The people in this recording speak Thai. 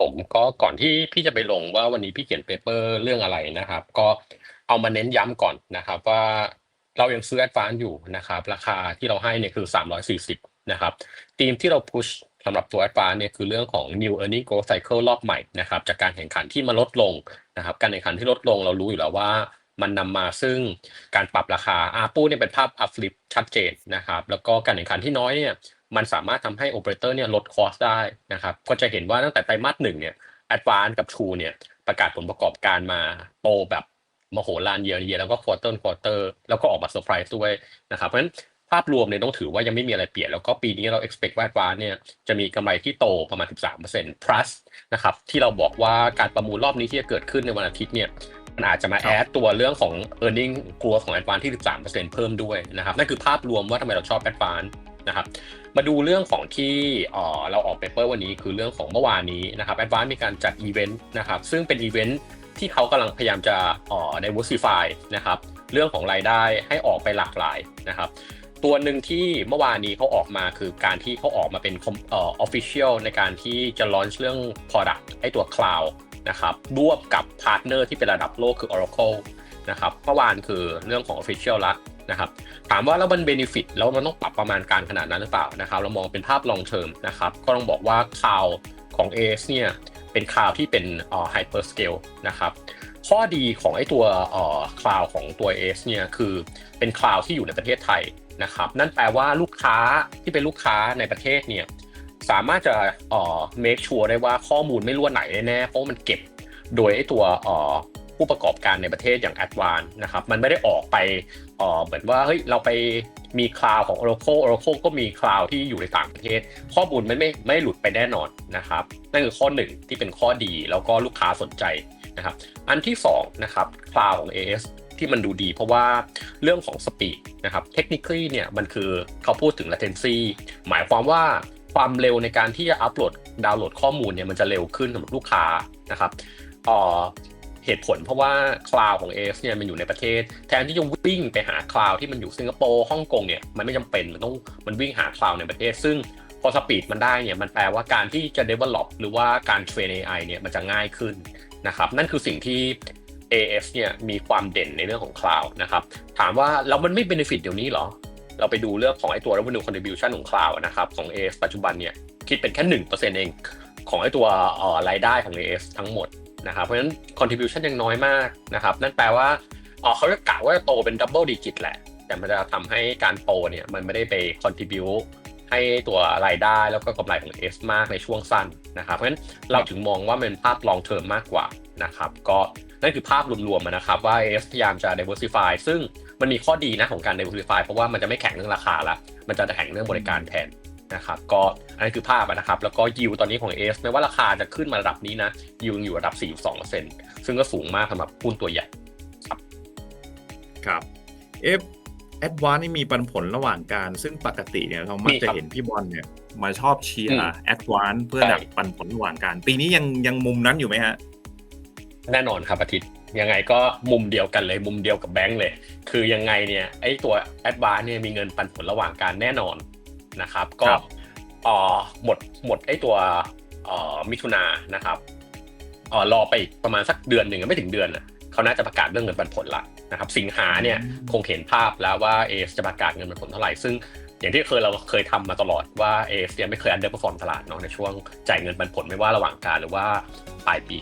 ผมก็ก่อนที่พี่จะไปลงว่าวันนี้พี่เขียนเปเปอร์เรื่องอะไรนะครับ ก็เอามาเน้นย้ำก่อนนะครับว่าเรายังซื้อ Advance อยู่นะครับ ราคาที่เราให้เนี่ยคือ 340 นะครับธีมที่เราพุชสำหรับตัว Advance เนี่ยคือเรื่องของ New Earning Growth Cycle รอบใหม่นะครับจากการแข่งขันที่มาลดลงนะครับ การแข่งขันที่ลดลงเรารู้อยู่แล้วว่ามันนำมาซึ่งการปรับราคาอาปูเนี่ยเป็นภาพ uplift ชัดเจนนะครับ แล้วก็การแข่งขันที่น้อยเนี่ย มันสามารถทำให้โอเปอเรเตอร์เนี่ยลดคอสได้นะครับ ก็จะเห็นว่าตั้งแต่ไตรมาสหนึ่งเนี่ย Advance กับ True เนี่ยประกาศผลประกอบการมาโตแบบมโหฬารเยียร์เยียแล้วก็ควอเตอร์ควอเตอร์แล้วก็ออกมาเซอร์ไพรส์ด้วยนะครับเพราะฉะนั้นภาพรวมเนี่ยต้องถือว่ายังไม่มีอะไรเปลี่ยน แล้วก็ปีนี้เรา expect ว่า Advance เนี่ยจะมีกำไรที่โตประมาณ 13% plus นะครับที่เราบอกว่าการประมูลรอบนี้ที่จะเกิดขึ้นในวันอาทิตย์เนี่ยมันอาจจะมาครับแอดตัวเรื่องของ e a r n i n g growth ของ Advance ที่ 13%เพิ่มด้วยนะครับนั่นคือภาพรวมว่าทำไมเราชอบ Advance นะครับ มาดูเรื่องของที่เราออกเปเปอร์วันนี้คือเรื่องของเมื่อวานนี้นะครับ Advance มีการจัดอีเวนต์นะครับ ซึ่งเป็นอีเวนต์ที่เขากำลังพยายามจะเอ่อ diversify นะครับ เรื่องของรายได้ให้ออกไปหลากหลายนะครับ ตัวหนึ่งที่เมื่อวานนี้เขาออกมาคือการที่เขาออกมาเป็นเอ่อ official ในการที่จะ launch เรื่อง product ไอ้ตัว cloud นะครับร่วมกับพาร์ทเนอร์ที่เป็นระดับโลกคือ Oracle นะครับ เมื่อวานคือเรื่องของ official ละ นะครับถามว่าแล้วมันเบนฟิตแล้วมันต้องปรับประมาณการขนาดนั้นหรือเปล่านะครับเรามองเป็นภาพ long term นะครับก็ต้องบอกว่าคลาวของ AS เนี่ยเป็นคลาวที่เป็นไฮเอ่อ hyper scale นะครับข้อดีของไอ้ตัวคลาวของตัว AS เนี่ยคือเป็นคลาวที่อยู่ในประเทศไทยนะครับนั่นแปลว่าลูกค้าที่เป็นลูกค้าในประเทศเนี่ยสามารถจะเอ่อ make sure ได้ว่าข้อมูลไม่รั่วไหลแน่เพราะมันเก็บโดยไอ้ตัวเอ่อ ผู้ประกอบการในประเทศอย่าง Advance นะครับมันไม่ได้ออกไปเหมือนว่าเฮ้ยเราไปมีคลาวของ Oracle Oracle ก็มีคลาวที่อยู่ในต่างประเทศ ข้อมูลไม่ไม่ไม่หลุดไปแน่นอนนะครับนั่นคือข้อหนึ่งที่เป็นข้อดีแล้วก็ลูกค้าสนใจนะครับอันที่สองนะครับคลาวของ AS ที่มันดูดีเพราะว่าเรื่องของสปีดนะครับเทคนิคเนี่ยมันคือเขาพูดถึง latency หมายความว่าความเร็วในการที่จะอัปโหลดดาวน์โหลดข้อมูลเนี่ยมันจะเร็วขึ้นสำหรับลูกค้านะครับ เหตุผลเพราะว่าคลาวของ AS เนี่ยมันอยู่ในประเทศ แทนที่จะวิ่งไปหาคลาวที่มันอยู่สิงคโปร์ฮ่องกงเนี่ยมันไม่จำเป็นมันต้องมันวิ่งหาคลาวในประเทศ ซึ่งพอสปีดมันได้เนี่ยมันแปลว่าการที่จะ develop หรือว่าการเทรน AI เนี่ยมันจะง่ายขึ้นนะครับนั่นคือสิ่งที่ AS เนี่ยมีความเด่นในเรื่องของคลาวนะครับถามว่าแล้วมันไม่ benefit เดี๋ยวนี้เหรอ เราไปดูเรื่องของไอ้ตัว revenue contribution ของ cloud นะครับของ AS ปัจจุบันเนี่ยคิดเป็นแค่หนึ่งเปอร์เซ็นต์เอง ของไอ้ตัวรายได้ของ AS ทั้งหมดนะครับเพราะฉะนั้น contribution ยังน้อยมากนะครับนั่นแปลว่าเอ่อเขาจะกะว่าจะโตเป็น double digit แหละ แต่มันจะทำให้การโตเนี่ยมันไม่ได้ไป contribute ให้ตัวรายได้แล้วก็กำไรของ S มากในช่วงสั้นนะครับเพราะฉะนั้นเราถึงมองว่ามันเป็นภาพ long term มากกว่านะครับก็นั่นคือภาพรวมๆนะครับว่า S พยายามจะ diversify ซึ่งมันมีข้อดีนะของการ diversify เพราะว่ามันจะไม่แข่งเรื่องราคาละมันจะแข่งเรื่องบริการแทน นะครับก็อันนี้คือภาพอะนะครับ แล้วก็ยิวตอนนี้ของ AS ไม่ว่าราคาจะขึ้นมาระดับนี้นะยิวยังอยู่ระดับ 42%ซึ่งก็สูงมากสำหรับหุ้นตัวใหญ่ครับเอฟแอดวานนี่มีปันผลระหว่างการซึ่งปกติเนี่ยเรามักมีจะครับเห็นพี่บอลเนี่ยมาชอบเชียอืร์มแอดวานเพื่อใช่ดักปันผลระหว่างการ ปีนี้ยังยังมุมนั้นอยู่ไหมฮะ แน่นอนครับอาทิตย์ยังไงก็มุมเดียวกันเลยมุมเดียวกับแบงก์เลย คือยังไงเนี่ยไอ้ตัว a d v a n c e เนี่ยมีเงินปันผลระหว่างการแน่นอน นะครับ ก็ครับเอ่อหมดหมดไอ้ตัวเอ่อมิถุนายนนะครับเอ่อรอไปอีกประมาณสักเดือนหนึ่งไม่ถึงเดือนน่ะเขาน่าจะประกาศเรื่องเงินปันผลละนะครับ สิงหาเนี่ยอืมคงเห็นภาพแล้วว่าเอสจะประกาศเงินปันผลเท่าไหร่ซึ่งอย่างที่เคยเราเคยทำมาตลอดว่าเอสเนี่ยไม่เคยอันเดอร์เปอร์ฟอร์มตลาดเนาะในช่วงจ่ายเงินปันผลไม่ว่าระหว่างการหรือว่าปลายปี